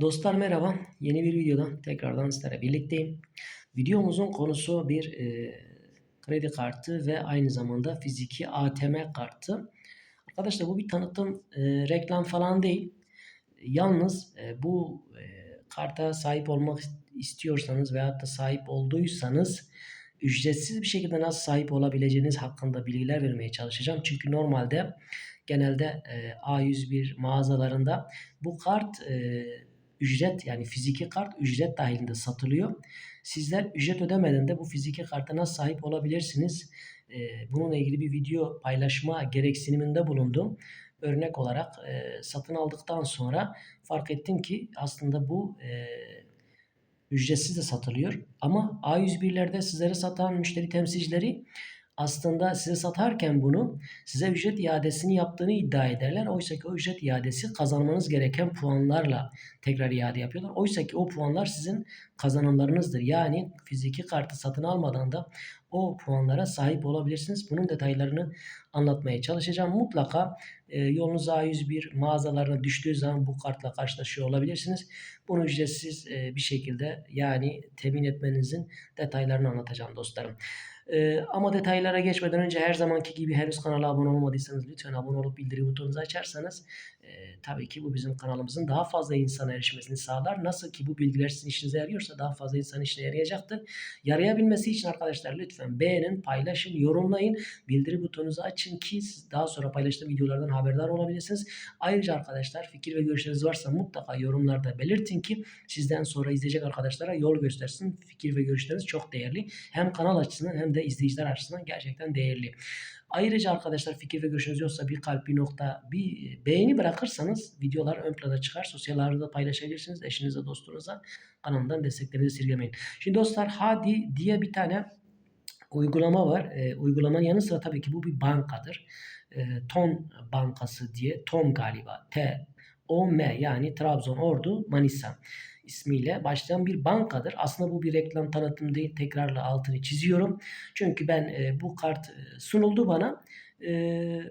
Dostlar merhaba. Yeni bir videodan tekrardan sizlerle birlikteyim. Videomuzun konusu bir e, kredi kartı ve aynı zamanda fiziki ATM kartı. Arkadaşlar bu bir tanıtım, e, reklam falan değil. Yalnız e, bu e, karta sahip olmak istiyorsanız veyahut da sahip olduysanız ücretsiz bir şekilde nasıl sahip olabileceğiniz hakkında bilgiler vermeye çalışacağım. Çünkü normalde genelde e, A101 mağazalarında bu kart e, ücret yani fiziki kart ücret dahilinde satılıyor. Sizler ücret ödemeden de bu fiziki karta nasıl sahip olabilirsiniz? E, bununla ilgili bir video paylaşma gereksiniminde bulundum. Örnek olarak e, satın aldıktan sonra fark ettim ki aslında bu e, ücretsiz de satılıyor. Ama A101'lerde sizlere satan müşteri temsilcileri aslında size satarken bunu size ücret iadesini yaptığını iddia ederler. Oysa ki o ücret iadesi kazanmanız gereken puanlarla tekrar iade yapıyorlar. Oysa ki o puanlar sizin kazanımlarınızdır. Yani fiziki kartı satın almadan da o puanlara sahip olabilirsiniz. Bunun detaylarını anlatmaya çalışacağım. Mutlaka e, yolunuz A101 mağazalarına düştüğü zaman bu kartla karşılaşıyor olabilirsiniz. Bunu ücretsiz e, bir şekilde yani temin etmenizin detaylarını anlatacağım dostlarım. Ee, ama detaylara geçmeden önce her zamanki gibi henüz kanala abone olmadıysanız lütfen abone olup bildiri butonunuzu açarsanız e, tabii ki bu bizim kanalımızın daha fazla insana erişmesini sağlar. Nasıl ki bu bilgiler sizin işinize yarıyorsa daha fazla insan işine yarayacaktır. Yarayabilmesi için arkadaşlar lütfen beğenin, paylaşın, yorumlayın, bildiri butonunuzu açın ki siz daha sonra paylaştığım videolardan haberdar olabilirsiniz. Ayrıca arkadaşlar fikir ve görüşleriniz varsa mutlaka yorumlarda belirtin ki sizden sonra izleyecek arkadaşlara yol göstersin. Fikir ve görüşleriniz çok değerli. Hem kanal açısından hem de izleyiciler açısından gerçekten değerli. Ayrıca arkadaşlar fikir ve görüşünüz yoksa bir kalp bir nokta bir beğeni bırakırsanız videolar ön plana çıkar. Sosyal ağlarda paylaşabilirsiniz. Eşinize dostunuza kanalımdan desteklerinizi esirgemeyin. Şimdi dostlar Hadi diye bir tane uygulama var. E, uygulamanın yanı sıra tabii ki bu bir bankadır. E, Ton Bankası diye. Tom galiba. T O M yani Trabzon Ordu Manisa ismiyle başlayan bir bankadır. Aslında bu bir reklam tanıtım değil. Tekrarla altını çiziyorum. Çünkü ben e, bu kart e, sunuldu bana. E,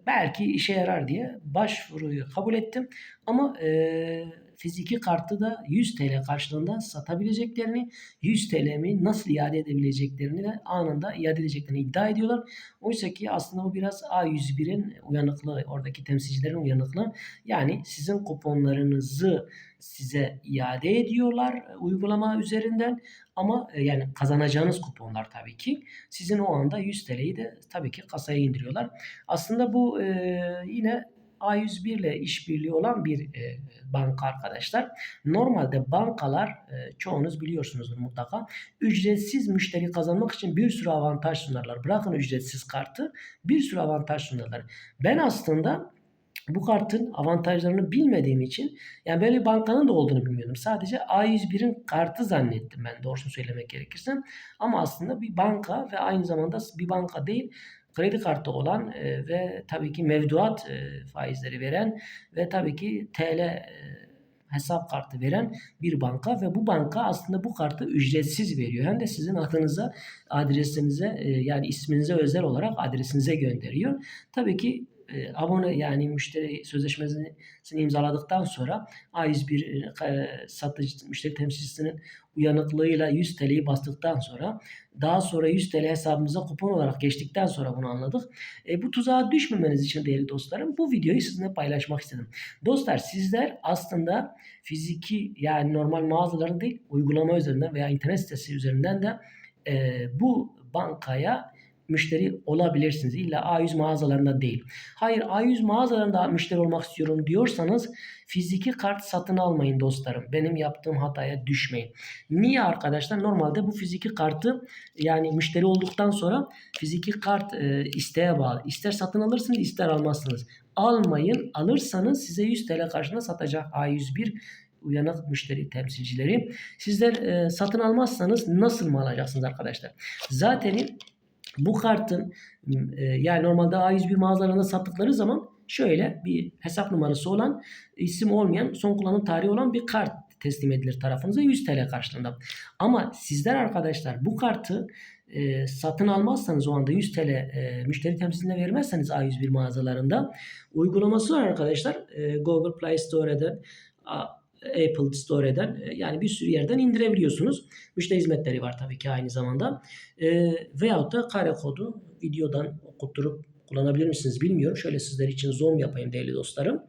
belki işe yarar diye başvuruyu kabul ettim. Ama e, fiziki kartı da 100 TL karşılığında satabileceklerini, 100 TL'mi nasıl iade edebileceklerini de anında iade edeceklerini iddia ediyorlar. Oysa ki aslında bu biraz A101'in uyanıklığı, oradaki temsilcilerin uyanıklığı. Yani sizin kuponlarınızı size iade ediyorlar uygulama üzerinden ama e, yani kazanacağınız kuponlar tabii ki sizin o anda 100 TL'yi de tabii ki kasaya indiriyorlar. Aslında bu e, yine A101 ile işbirliği olan bir e, banka arkadaşlar. Normalde bankalar e, çoğunuz biliyorsunuzdur mutlaka ücretsiz müşteri kazanmak için bir sürü avantaj sunarlar. Bırakın ücretsiz kartı bir sürü avantaj sunarlar. Ben aslında bu kartın avantajlarını bilmediğim için yani böyle bir bankanın da olduğunu bilmiyordum. Sadece A101'in kartı zannettim ben doğrusunu söylemek gerekirse. Ama aslında bir banka ve aynı zamanda bir banka değil kredi kartı olan e, ve tabii ki mevduat e, faizleri veren ve tabii ki TL e, hesap kartı veren bir banka ve bu banka aslında bu kartı ücretsiz veriyor. Hem de sizin adınıza, adresinize yani isminize özel olarak adresinize gönderiyor. Tabii ki e, abone yani müşteri sözleşmesini imzaladıktan sonra A101 e, satıcı müşteri temsilcisinin uyanıklığıyla 100 TL'yi bastıktan sonra daha sonra 100 TL hesabımıza kupon olarak geçtikten sonra bunu anladık. E, bu tuzağa düşmemeniz için değerli dostlarım bu videoyu sizinle paylaşmak istedim. Dostlar sizler aslında fiziki yani normal mağazaların değil uygulama üzerinden veya internet sitesi üzerinden de e, bu bankaya müşteri olabilirsiniz. İlla A100 mağazalarında değil. Hayır A100 mağazalarında müşteri olmak istiyorum diyorsanız fiziki kart satın almayın dostlarım. Benim yaptığım hataya düşmeyin. Niye arkadaşlar? Normalde bu fiziki kartı yani müşteri olduktan sonra fiziki kart e, isteğe bağlı. İster satın alırsınız ister almazsınız. Almayın. Alırsanız size 100 TL karşılığında satacak A101 uyanık müşteri temsilcileri. Sizler e, satın almazsanız nasıl mı alacaksınız arkadaşlar? Zaten bu kartın e, yani normalde A101 mağazalarında sattıkları zaman şöyle bir hesap numarası olan isim olmayan son kullanım tarihi olan bir kart teslim edilir tarafınıza 100 TL karşılığında. Ama sizler arkadaşlar bu kartı e, satın almazsanız o anda 100 TL e, müşteri temsiline vermezseniz A101 mağazalarında uygulaması var arkadaşlar. E, Google Play Store'da Apple Store'den e, yani bir sürü yerden indirebiliyorsunuz. Müşteri hizmetleri var tabii ki aynı zamanda. E, veyahut da kare kodu videodan okutturup kullanabilir misiniz bilmiyorum. Şöyle sizler için zoom yapayım değerli dostlarım.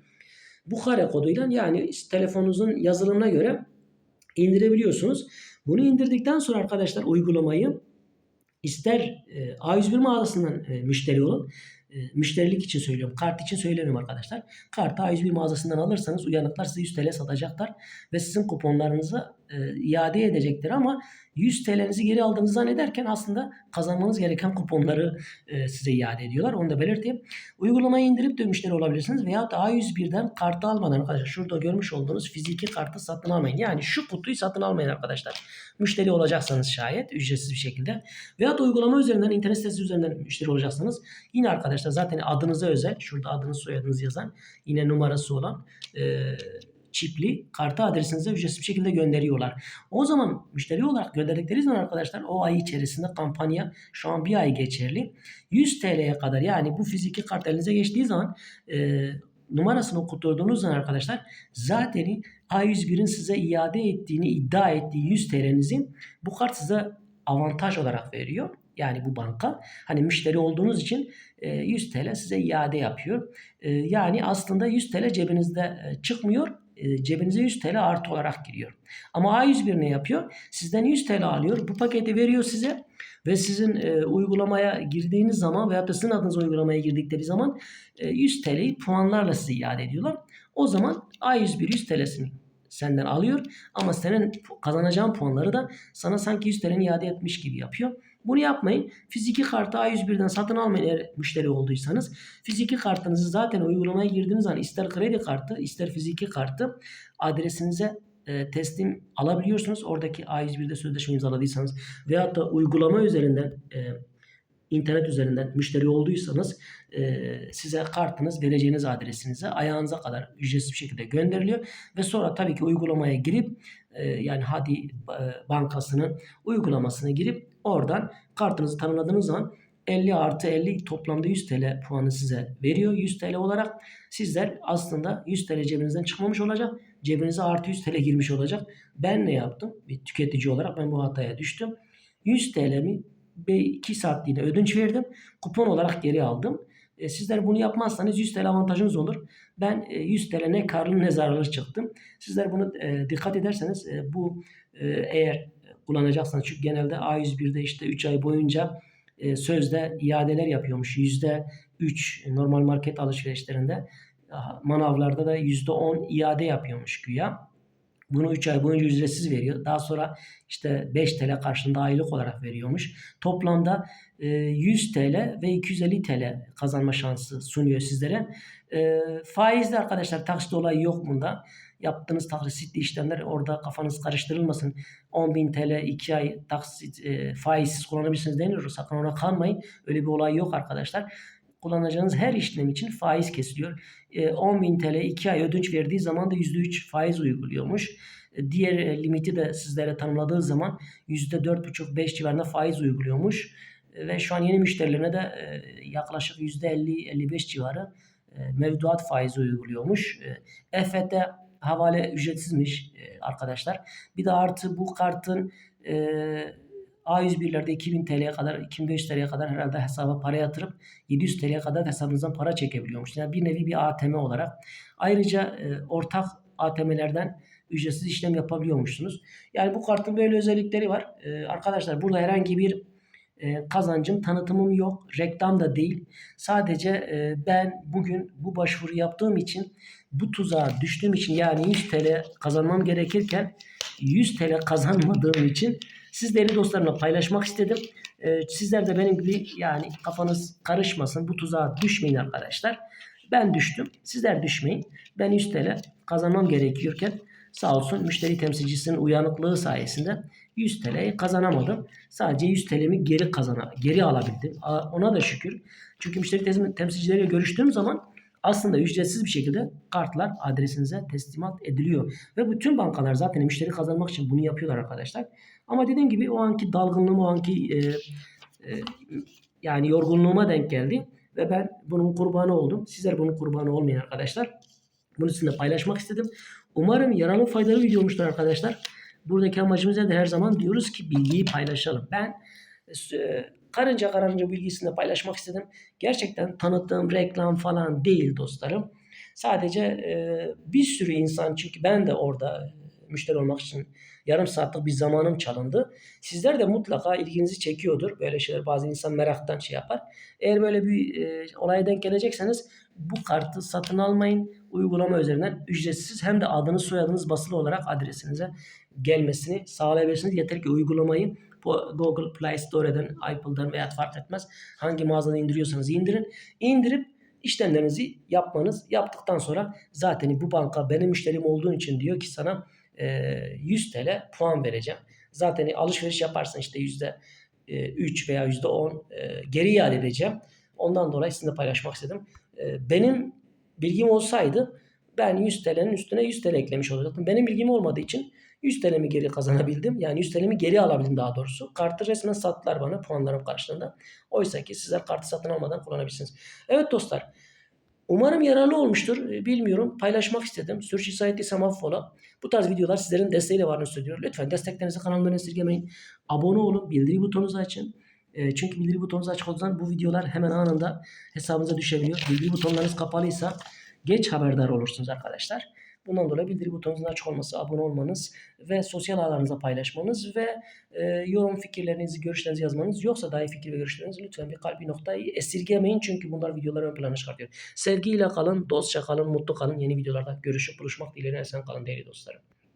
Bu kare koduyla yani telefonunuzun yazılımına göre indirebiliyorsunuz. Bunu indirdikten sonra arkadaşlar uygulamayı ister e, A101 mağazasından e, müşteri olun. E, müşterilik için söylüyorum. Kart için söylemiyorum arkadaşlar. Kartı A101 mağazasından alırsanız uyanıklar size 100 TL satacaklar ve sizin kuponlarınızı e, iade edecektir ama 100 TL'nizi geri aldığınızı zannederken aslında kazanmanız gereken kuponları e, size iade ediyorlar. Onu da belirteyim. Uygulamayı indirip de müşteri olabilirsiniz veya da A101'den kartı almadan arkadaşlar şurada görmüş olduğunuz fiziki kartı satın almayın. Yani şu kutuyu satın almayın arkadaşlar. Müşteri olacaksanız şayet ücretsiz bir şekilde veya da uygulama üzerinden internet sitesi üzerinden müşteri olacaksanız yine arkadaşlar zaten adınıza özel şurada adınız soyadınız yazan yine numarası olan eee çipli kartı adresinize ücretsiz bir şekilde gönderiyorlar. O zaman müşteri olarak gönderdikleri zaman arkadaşlar o ay içerisinde kampanya şu an bir ay geçerli. 100 TL'ye kadar yani bu fiziki kart elinize geçtiği zaman e, numarasını okutturduğunuz zaman arkadaşlar zaten A101'in size iade ettiğini iddia ettiği 100 TL'nizi bu kart size avantaj olarak veriyor. Yani bu banka hani müşteri olduğunuz için 100 TL size iade yapıyor. Yani aslında 100 TL cebinizde çıkmıyor cebinize 100 TL artı olarak giriyor. Ama A101 ne yapıyor? Sizden 100 TL alıyor. Bu paketi veriyor size ve sizin e, uygulamaya girdiğiniz zaman veya da sizin adınıza uygulamaya girdikleri zaman e, 100 TL'yi puanlarla size iade ediyorlar. O zaman A101 100 TL'sini senden alıyor ama senin kazanacağın puanları da sana sanki 100 TL'ni iade etmiş gibi yapıyor. Bunu yapmayın. Fiziki kartı A101'den satın almayın eğer müşteri olduysanız. Fiziki kartınızı zaten uygulamaya girdiğiniz zaman ister kredi kartı ister fiziki kartı adresinize e, teslim alabiliyorsunuz. Oradaki A101'de sözleşme imzaladıysanız veyahut da uygulama üzerinden e, internet üzerinden müşteri olduysanız e, size kartınız vereceğiniz adresinize ayağınıza kadar ücretsiz bir şekilde gönderiliyor ve sonra tabii ki uygulamaya girip e, yani Hadi e, Bankası'nın uygulamasına girip oradan kartınızı tanımladığınız zaman 50 artı 50 toplamda 100 TL puanı size veriyor. 100 TL olarak sizler aslında 100 TL cebinizden çıkmamış olacak. Cebinize artı 100 TL girmiş olacak. Ben ne yaptım? Bir tüketici olarak ben bu hataya düştüm. 100 TL'mi 2 saatliğine ödünç verdim. Kupon olarak geri aldım. E, sizler bunu yapmazsanız 100 TL avantajınız olur. Ben e, 100 TL ne karlı ne zararlı çıktım. Sizler bunu e, dikkat ederseniz e, bu e, eğer kullanacaksanız çünkü genelde A101'de işte 3 ay boyunca e, sözde iadeler yapıyormuş. %3 normal market alışverişlerinde manavlarda da %10 iade yapıyormuş güya. Bunu 3 ay boyunca ücretsiz veriyor. Daha sonra işte 5 TL karşılığında aylık olarak veriyormuş. Toplamda 100 TL ve 250 TL kazanma şansı sunuyor sizlere. Faizli arkadaşlar taksit olayı yok bunda. Yaptığınız taksitli işlemler orada kafanız karıştırılmasın. 10.000 TL 2 ay taksit e, faizsiz kullanabilirsiniz deniyor. Sakın ona kalmayın. Öyle bir olay yok arkadaşlar kullanacağınız her işlem için faiz kesiliyor. 10.000 TL 2 ay ödünç verdiği zaman da %3 faiz uyguluyormuş. Diğer limiti de sizlere tanımladığı zaman %4,5-5 civarında faiz uyguluyormuş. Ve şu an yeni müşterilerine de yaklaşık %50-55 civarı mevduat faizi uyguluyormuş. EFT havale ücretsizmiş arkadaşlar. Bir de artı bu kartın A101'lerde 2000 TL'ye kadar 2500 TL'ye kadar herhalde hesaba para yatırıp 700 TL'ye kadar hesabınızdan para çekebiliyormuş. Yani bir nevi bir ATM olarak. Ayrıca e, ortak ATM'lerden ücretsiz işlem yapabiliyormuşsunuz. Yani bu kartın böyle özellikleri var. E, arkadaşlar burada herhangi bir e, kazancım, tanıtımım yok. Reklam da değil. Sadece e, ben bugün bu başvuru yaptığım için bu tuzağa düştüğüm için yani 100 TL kazanmam gerekirken 100 TL kazanmadığım için sizleri dostlarımla paylaşmak istedim. Ee, sizler de benim gibi yani kafanız karışmasın. Bu tuzağa düşmeyin arkadaşlar. Ben düştüm. Sizler düşmeyin. Ben 100 TL kazanmam gerekiyorken sağ olsun müşteri temsilcisinin uyanıklığı sayesinde 100 TL'yi kazanamadım. Sadece 100 TL'mi geri kazana, geri alabildim. Ona da şükür. Çünkü müşteri temsilcileriyle görüştüğüm zaman aslında ücretsiz bir şekilde kartlar adresinize teslimat ediliyor. Ve bütün bankalar zaten müşteri kazanmak için bunu yapıyorlar arkadaşlar. Ama dediğim gibi o anki dalgınlığım, o anki e, e, yani yorgunluğuma denk geldi. Ve ben bunun kurbanı oldum. Sizler bunun kurbanı olmayın arkadaşlar. Bunu sizinle paylaşmak istedim. Umarım yararlı faydalı video olmuştur arkadaşlar. Buradaki amacımız da her zaman diyoruz ki bilgiyi paylaşalım. Ben karınca kararınca bilgisini paylaşmak istedim. Gerçekten tanıtım, reklam falan değil dostlarım. Sadece e, bir sürü insan çünkü ben de orada e, müşteri olmak için yarım saatlik bir zamanım çalındı. Sizler de mutlaka ilginizi çekiyordur. Böyle şeyler bazı insan meraktan şey yapar. Eğer böyle bir e, olaya denk gelecekseniz bu kartı satın almayın. Uygulama üzerinden ücretsiz hem de adınız soyadınız basılı olarak adresinize gelmesini sağlayabilirsiniz. Yeter ki uygulamayı Google Play Store'dan, Apple'dan veya fark etmez hangi mağazadan indiriyorsanız indirin. İndirip işlemlerinizi yapmanız. Yaptıktan sonra zaten bu banka benim müşterim olduğun için diyor ki sana e, 100 TL puan vereceğim. Zaten alışveriş yaparsan işte yüzde 3 veya yüzde 10 e, geri iade edeceğim. Ondan dolayı sizinle paylaşmak istedim. E, benim bilgim olsaydı ben 100 TL'nin üstüne 100 TL eklemiş olacaktım. Benim bilgim olmadığı için 100 TL'mi geri kazanabildim. Yani 100 TL'mi geri alabildim daha doğrusu. Kartı resmen sattılar bana puanlarım karşılığında. Oysa ki sizler kartı satın almadan kullanabilirsiniz. Evet dostlar. Umarım yararlı olmuştur. E, Bilmiyorum. Paylaşmak istedim. Sürçülisan ettiysem affola. Bu tarz videolar sizlerin desteğiyle varını söylüyorum. Lütfen desteklerinizi kanalımdan esirgemeyin. Abone olun. Bildiri butonunuzu açın. E, Çünkü bildiri butonunuzu açık olduğu zaman bu videolar hemen anında hesabınıza düşebiliyor. Bildiri butonlarınız kapalıysa geç haberdar olursunuz arkadaşlar. Bundan dolayı bildiri butonunuzun açık olması, abone olmanız ve sosyal ağlarınıza paylaşmanız ve e, yorum fikirlerinizi, görüşlerinizi yazmanız yoksa dahi fikir ve görüşlerinizi lütfen bir kalbi noktayı esirgemeyin. Çünkü bunlar videoları ön plana çıkartıyor. Sevgiyle kalın, dostça kalın, mutlu kalın. Yeni videolarda görüşüp buluşmak dileğiyle esen kalın değerli dostlarım.